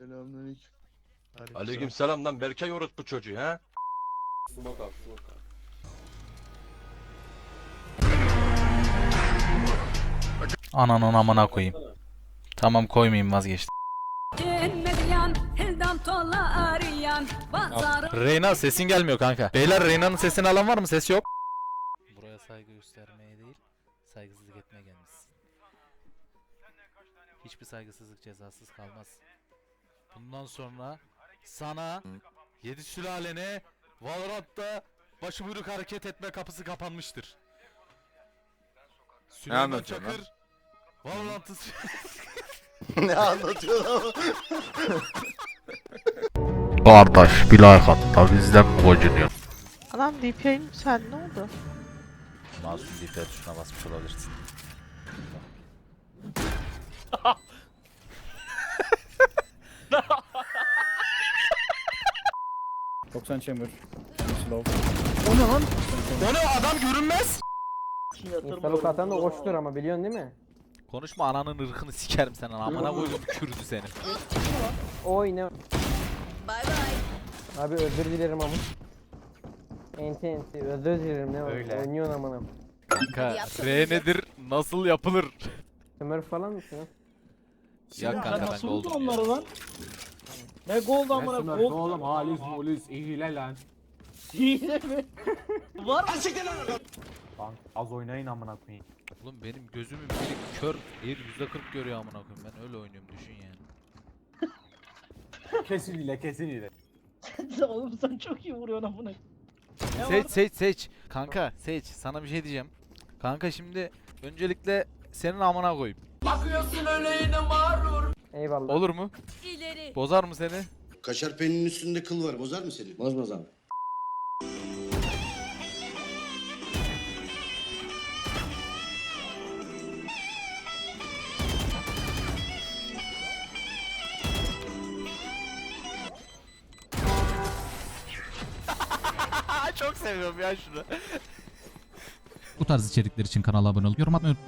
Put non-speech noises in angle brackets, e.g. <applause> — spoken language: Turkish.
Selamünaleyküm. Aleykümselam lan Berkay orospu çocuğu ha. Smoke up, smoke up. Ananın amına koyayım. Tamam koymayayım vazgeçtim. Reyna sesin gelmiyor kanka. Beyler Reyna'nın sesini alan var mı? Ses yok. Buraya saygı göstermeye değil, saygısızlık etmeye gelmişsin. Hiçbir saygısızlık cezasız kalmaz. Bundan sonra sana yedi sülalene Valorant'ta başıbuyruk hareket etme kapısı kapanmıştır. Süleyman anlatıyorsun lan? Çakır Valorant'ı <laughs> ne anlatıyorsun ama? <laughs> Kardeş bir like at da bizden mi gocunuyor? Adam DPI'nin yükseldi ne oldu? Masum DP tuşuna basmış olabilirsin. <laughs> 90 chamber. Slow. O ne lan? O ne adam görünmez? İnstalık atan da hoştur ama biliyorsun değil mi? Konuşma ananın ırkını sikerim sen amına koydum kürdü seni. Oy ne? Bay bay. Abi özür dilerim ama. Enti enti özür dilerim ne var? Öyle. Oynuyorsun amına. Kanka R nedir nasıl yapılır? Smurf falan mısın? Ya kanka ben nasıl goldum vurdun ya. onları lan? Ne gold amına Smurf gold. oğlum halis mulis hile lan. Hile mi? <laughs> Var mı? Lan az oynayın amına koyayım. Oğlum benim gözümün biri kör diğer %40 görüyor amına koyayım ben öyle oynuyorum düşün yani. <laughs> Kesin hile kesin hile. <laughs> Oğlum sen çok iyi vuruyorsun amına. Ne Seç var? seç seç. Kanka seç sana bir şey diyeceğim. Kanka şimdi öncelikle senin amına koyayım. Eyvallah. Olur mu? İleri. Bozar mı seni? Kaşar peyninin üstünde kıl var. Bozar mı seni? Bozmaz abi. <laughs> Çok seviyorum ya şunu. Bu tarz içerikler için kanala abone olup yorum atmayı unutma.